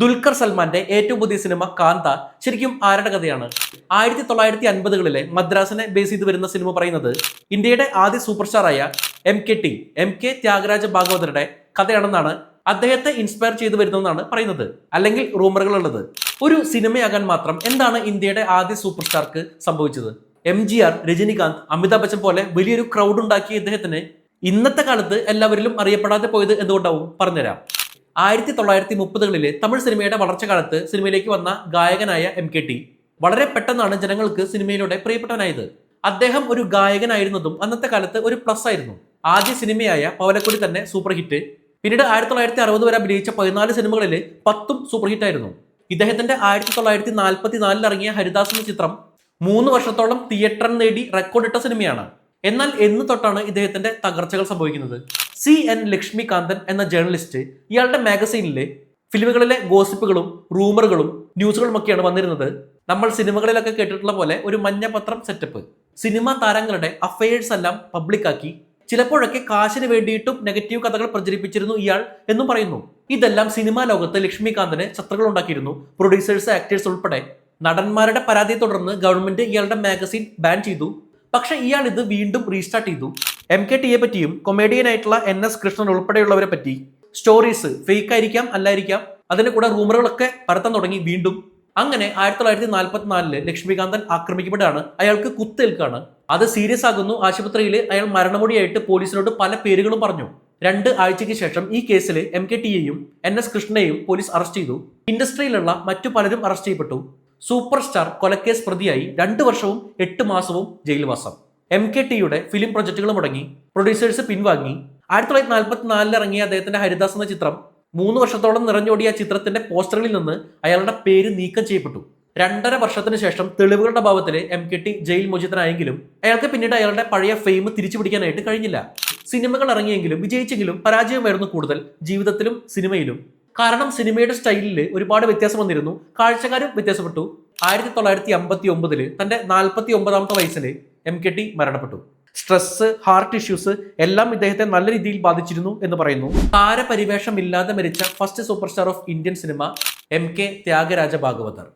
ദുൽഖർ സൽമാന്റെ ഏറ്റവും പുതിയ സിനിമ കാന്ത ശരിക്കും ആരുടെ കഥയാണ്? ആയിരത്തി തൊള്ളായിരത്തി അൻപതുകളിലെ മദ്രാസിനെ ബേസ് ചെയ്ത് വരുന്ന സിനിമ പറയുന്നത് ഇന്ത്യയുടെ ആദ്യ super സ്റ്റാറായ M K T M K Thyagaraja ഭാഗവതരുടെ കഥയാണെന്നാണ് അദ്ദേഹത്തെ ഇൻസ്പയർ ചെയ്തു വരുന്നതെന്നാണ് പറയുന്നത്. അല്ലെങ്കിൽ റൂമറുകൾ ഉള്ളത് ഒരു സിനിമയാകാൻ മാത്രം എന്താണ് ഇന്ത്യയുടെ ആദ്യ സൂപ്പർ സ്റ്റാർക്ക് സംഭവിച്ചത്? M G R Rajinikanth Amitabh Bachchan പോലെ വലിയൊരു ക്രൗഡ് ഉണ്ടാക്കിയ ഇദ്ദേഹത്തിന് ഇന്നത്തെ കാലത്ത് എല്ലാവരിലും അറിയപ്പെടാതെ പോയത് എന്തുകൊണ്ടാവും? പറഞ്ഞുതരാം. ആയിരത്തി തൊള്ളായിരത്തി മുപ്പതുകളിലെ തമിഴ് സിനിമയുടെ വളർച്ച കാലത്ത് സിനിമയിലേക്ക് വന്ന ഗായകനായ എം കെ ടി. വളരെ പെട്ടെന്നാണ് ജനങ്ങൾക്ക് സിനിമയിലൂടെ പ്രിയപ്പെട്ടവനായത്. അദ്ദേഹം ഒരു ഗായകനായിരുന്നതും അന്നത്തെ കാലത്ത് ഒരു പ്ലസ് ആയിരുന്നു. ആദ്യ സിനിമയായ പവലക്കുടി തന്നെ സൂപ്പർ ഹിറ്റ് പിന്നീട് ആയിരത്തി തൊള്ളായിരത്തി അറുപത് വരെ അഭിനയിച്ച പതിനാല് സിനിമകളിൽ പത്തും സൂപ്പർ ഹിറ്റ് ആയിരുന്നു. ഇദ്ദേഹത്തിന്റെ ആയിരത്തി തൊള്ളായിരത്തി നാൽപ്പത്തി നാലിൽ ഇറങ്ങിയ ഹരിദാസ് എന്ന ചിത്രം മൂന്ന് വർഷത്തോളം തിയേറ്ററിൽ നേടി റെക്കോർഡിട്ട സിനിമയാണ്. എന്നാൽ എന്ന് തൊട്ടാണ് ഇദ്ദേഹത്തിന്റെ തകർച്ചകൾ സംഭവിക്കുന്നത്. സി എൻ ലക്ഷ്മികാന്തൻ എന്ന ജേർണലിസ്റ്റ് ഇയാളുടെ മാഗസീനിലെ ഫിലിമുകളിലെ ഗോസിപ്പുകളും റൂമറുകളും ന്യൂസുകളും ഒക്കെയാണ് വന്നിരുന്നത്. നമ്മൾ സിനിമകളിലൊക്കെ കേട്ടിട്ടുള്ള പോലെ ഒരു മഞ്ഞപത്രം സെറ്റപ്പ്. സിനിമാ താരങ്ങളുടെ അഫയേഴ്സ് എല്ലാം പബ്ലിക്കാക്കി ചിലപ്പോഴൊക്കെ കാശിന് വേണ്ടിയിട്ടും നെഗറ്റീവ് കഥകൾ പ്രചരിപ്പിച്ചിരുന്നു ഇയാൾ എന്നും പറയുന്നു. ഇതെല്ലാം സിനിമാ ലോകത്ത് ലക്ഷ്മികാന്തിന് ശത്രുക്കൾ ഉണ്ടാക്കിയിരുന്നു. പ്രൊഡ്യൂസേഴ്സ് ആക്ടേഴ്സ് ഉൾപ്പെടെ നടന്മാരുടെ പരാതിയെ തുടർന്ന് ഗവൺമെന്റ് ഇയാളുടെ മാഗസിൻ ബാൻ ചെയ്തു. പക്ഷേ ഇയാൾ ഇത് വീണ്ടും റീസ്റ്റാർട്ട് ചെയ്തു. എം കെ ടിയെ പറ്റിയും കൊമേഡിയൻ ആയിട്ടുള്ള എൻ എസ് കൃഷ്ണൻ ഉൾപ്പെടെയുള്ളവരെ പറ്റി സ്റ്റോറീസ് ഫേക്ക് ആയിരിക്കാം അല്ലായിരിക്കാം. അതിന്റെ കൂടെ റൂമറുകളൊക്കെ പരത്താൻ തുടങ്ങി വീണ്ടും. അങ്ങനെ ആയിരത്തി തൊള്ളായിരത്തി നാൽപ്പത്തിനാലിൽ ലക്ഷ്മികാന്തൻ ആക്രമിക്കപ്പെട്ടാണ് അയാൾക്ക് കുത്തേൽക്കാണ് അത് സീരിയസ് ആകുന്നു. ആശുപത്രിയിൽ അയാൾ മരണമൊടിയായിട്ട് പോലീസിനോട് പല പേരുകളും പറഞ്ഞു. രണ്ട് ആഴ്ചയ്ക്ക് ശേഷം ഈ കേസിൽ എം കെ ടിയെയും എൻ എസ് കൃഷ്ണയെയും പോലീസ് അറസ്റ്റ് ചെയ്തു. ഇൻഡസ്ട്രിയിലുള്ള മറ്റു പലരും അറസ്റ്റ് ചെയ്യപ്പെട്ടു. സൂപ്പർ സ്റ്റാർ കൊലക്കേസ് പ്രതിയായി രണ്ട് വർഷവും എട്ട് മാസവും ജയിൽവാസം. എം കെ ടിയുടെ ഫിലിം പ്രൊജക്ടുകൾ മുടങ്ങി. പ്രൊഡ്യൂസേഴ്സ് പിൻവാങ്ങി. ആയിരത്തി തൊള്ളായിരത്തി നാൽപ്പത്തിനാലിൽ ഇറങ്ങിയ അദ്ദേഹത്തിന്റെ ഹരിദാസ് എന്ന ചിത്രം മൂന്ന് വർഷത്തോളം നിറഞ്ഞോടിയ ചിത്രത്തിന്റെ പോസ്റ്ററിൽ നിന്ന് അയാളുടെ പേര് നീക്കം ചെയ്യപ്പെട്ടു. രണ്ടര വർഷത്തിന് ശേഷം തെളിവുകളുടെ അഭാവത്തിൽ എം കെ ടി ജയിൽ മോചിതനായെങ്കിലും അയാൾക്ക് പിന്നീട് അയാളുടെ പഴയ ഫെയിം തിരിച്ചു പിടിക്കാനായിട്ട് കഴിഞ്ഞില്ല. സിനിമകൾ ഇറങ്ങിയെങ്കിലും വിജയിച്ചെങ്കിലും പരാജയമായിരുന്നു കൂടുതൽ ജീവിതത്തിലും സിനിമയിലും. കാരണം സിനിമയുടെ സ്റ്റൈലിൽ ഒരുപാട് വ്യത്യാസം വന്നിരുന്നു. കാഴ്ചക്കാരും വ്യത്യാസപ്പെട്ടു. ആയിരത്തി തൊള്ളായിരത്തി അമ്പത്തി ഒമ്പതിൽ തന്റെ നാൽപ്പത്തി ഒമ്പതാമത്തെ വയസ്സിൽ എം കെ ടി മരണപ്പെട്ടു. സ്ട്രെസ് ഹാർട്ട് ഇഷ്യൂസ് എല്ലാം ഇദ്ദേഹത്തെ നല്ല രീതിയിൽ ബാധിച്ചിരുന്നു എന്ന് പറയുന്നു. താരപരിവേഷം ഇല്ലാതെ മരിച്ച first superstar of Indian cinema M K Thyagaraja Bhagavathar